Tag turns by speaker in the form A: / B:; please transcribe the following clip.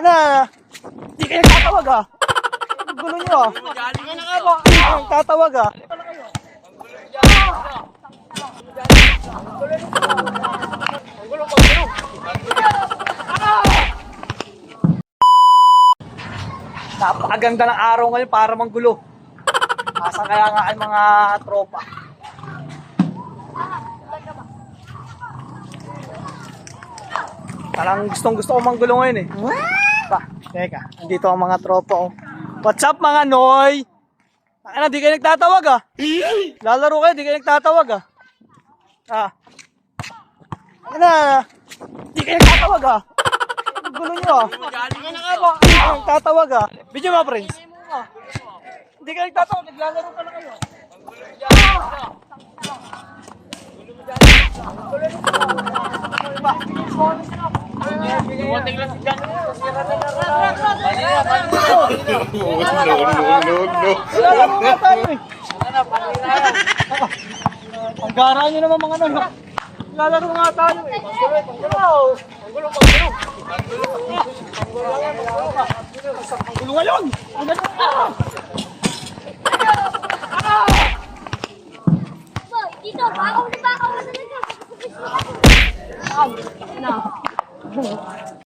A: Ano? Hindi kayo tatawag ah. Ang gulo nyo ah. Ang tatawag ah. Napakaganda ng araw ngayon para manggulo. Asa kaya nga ang mga tropa. Parang gustong gusto ko manggulo ngayon eh. Ba, teka, andito ang mga tropa oh. What's up mga Noy? Ano, di kayo nagtatawag ah. Lalaro kayo, di kayo nagtatawag ah. Ah. Ano, di kayo nagtatawag ah. Gulo nyo ah. Ano nga ba? Ang tatawag ah. Video mo, Prince. Hindi kayo nagtatawag, naglalaro pala kayo. Lalaro nga tayo eh. Ang gara nyo naman mga ano. Lalaro nga tayo eh. Panggulo, panggulo. Panggulo, panggulo. Panggulo ngayon. Ang ganda ka.
B: Dito, bakaw na bakaw na talaga. 不